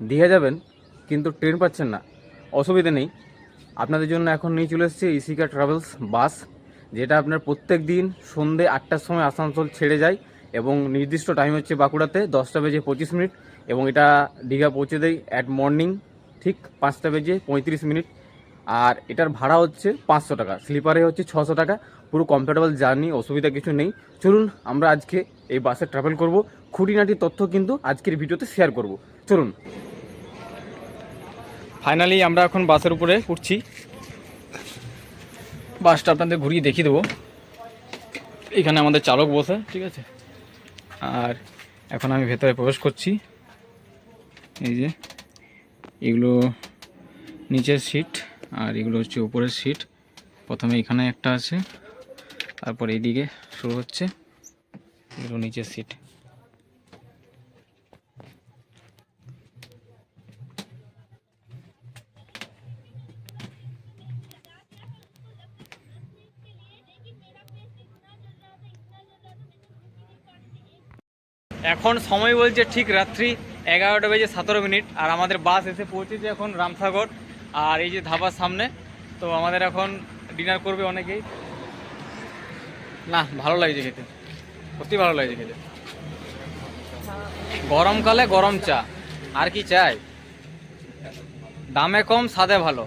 দীঘা যাবেন, কিন্তু ট্রেন পাচ্ছেন না। অসুবিধা নেই। আপনাদের জন্য এখন নিয়ে চলে এসেছে ইসিকা ট্রাভেলস বাস, যেটা আপনার প্রত্যেক দিন সন্ধে আটটার সময় আসানসোল ছেড়ে যায় এবং নির্দিষ্ট টাইম হচ্ছে বাঁকুড়াতে দশটা বেজে পঁচিশ মিনিট এবং এটা দীঘা পৌঁছে দেয় অ্যাট মর্নিং ঠিক পাঁচটা বেজে পঁয়ত্রিশ মিনিট। আর এটার ভাড়া হচ্ছে পাঁচশো টাকা, স্লিপারে হচ্ছে ছশো টাকা। পুরো কমফোর্টেবল জার্নি অসুবিধা কিছু নেই। চলুন, আমরা আজকে এই বাসে ট্রাভেল করব। খুঁটিনাটি তথ্য কিন্তু আজকের ভিডিওতে শেয়ার করব। চলুন। ফাইনালি আমরা এখন বাসের উপরে উঠছি। বাসটা আপনাদের ঘুরিয়ে দেখিয়ে দেবো। এখানে আমাদের চালক বসে, ঠিক আছে? আর এখন আমি ভেতরে প্রবেশ করছি। এই যে, এগুলো নিচের সিট, আর এগুলো হচ্ছে উপরের সিট। প্রথমে এখানে একটা আছে, তারপর এইদিকে শুরু হচ্ছে। এগুলো নিচের সিট। এখন সময় বলছে ঠিক রাত্রি এগারোটা বেজে সতেরো মিনিট আর আমাদের বাস এসে পৌঁছেছে এখন রামসাগর আর এই যে ধাবার সামনে। তো আমাদের এখন ডিনার করবে অনেকেই। না ভালো লাগছে খেতে। সত্যি ভালো লাগছে খেতে। গরমকালে গরম চা। আর কি চাই? দামে কম স্বাদে ভালো।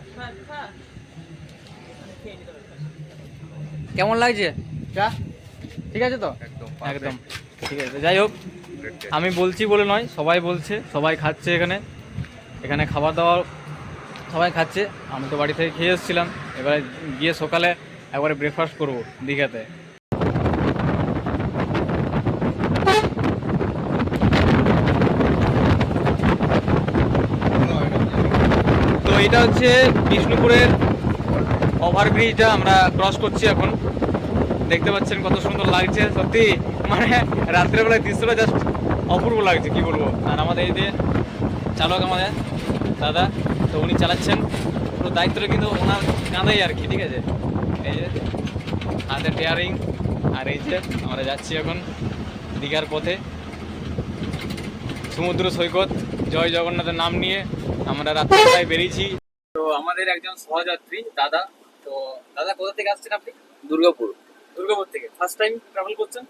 কেমন লাগছে? চা? ঠিক আছে তো? একদম। ঠিক আছে যাই হোক। আমি বলছি বলে নয়, সবাই বলছে, সবাই খাচ্ছে এখানে। এখানে খাবার দাবার সবাই খাচ্ছে। আমি তো বাড়ি থেকে খেয়ে এসেছিলাম। এবারে গিয়ে সকালে একবারে ব্রেকফাস্ট করব দীঘাতে। তো এটা হচ্ছে বিষ্ণুপুরের ওভারব্রিজটা আমরা ক্রস করছি এখন। দেখতে পাচ্ছেন কত সুন্দর লাগছে। সত্যি মানে রাত্রেবেলায় দৃশ্যটা জাস্ট অপূর্ব লাগছে কি বলব? আর আমাদের এই যে চালক আমাদের দাদা তো উনি চালাচ্ছেন। পুরো দায়িত্বটা কিন্তু ওনার কাঁদাই আর কি ঠিক আছে? এই যে হাতে টেয়ারিং আর এই যে আমরা যাচ্ছি এখন দীঘার পথে। সমুদ্র সৈকত জয় জগন্নাথের নাম নিয়ে আমরা রাত্রিবেলায় বেরিয়েছি। তো আমাদের একজন সহযাত্রী দাদা। তো দাদা কোথা থেকে আসছেন আপনি? দুর্গাপুর। দুর্গাপুর থেকে। ফার্স্ট টাইম ট্রাভেল করছেন?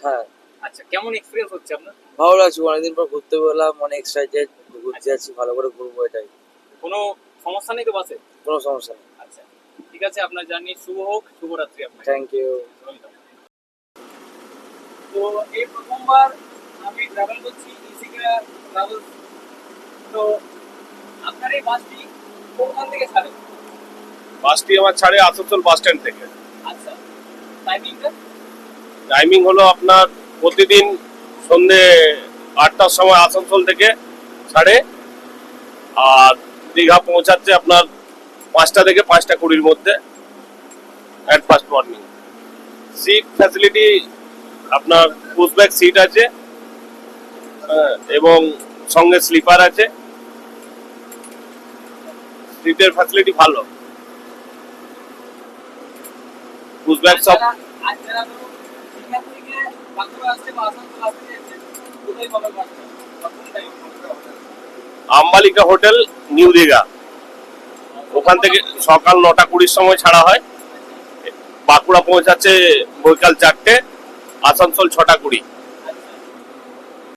হ্যাঁ। আচ্ছা কেমন এক্সপিরিয়েন্স হচ্ছে আপনার? ভালো লাগছে অনেকদিন পর ঘুরতে পেলাম অনেক এক্সাইটেড ঘুরতে যাচ্ছি ভালো করে ঘুরবো এটাই। কোনো সমস্যা নেই তো বাসে? কোনো সমস্যা নেই। আচ্ছা ঠিক আছে আপনার জার্নি শুভ হোক শুভরাত্রি আপনার। থ্যাংক ইউ তো এই প্রথমবার আমি ট্রাভেল করছি ইসিকা ট্রাভেল তো আপনার এই বাসটি কোনখান থেকে ছাড়ে? বাসটি আমার ছাড়ে আসানসোল বাস স্ট্যান্ড থেকে। আচ্ছা টাইমিংটা টাইমিং হলো আপনার প্রতিদিন সন্ধে আটটার সময় আসানসোল থেকে ছাড়ে আর দীঘা পৌঁছাচ্ছে আপনার পাঁচটা থেকে পাঁচটা কুড়ির মধ্যে at first morning seat facility আপনার পুশব্যাক সিট আছে হ্যাঁ, এবং সঙ্গে স্লিপার আছে সিটের ফ্যাসিলিটি ভালো পুশব্যাক সব আম্বালিকা হোটেল, নিউ দীঘা। ওখান থেকে সকাল নটা কুড়ির সময় ছাড়া হয়। বাঁকুড়া পৌঁছাচ্ছে বৈকাল চারটে, আসানসোল ছটা কুড়ি।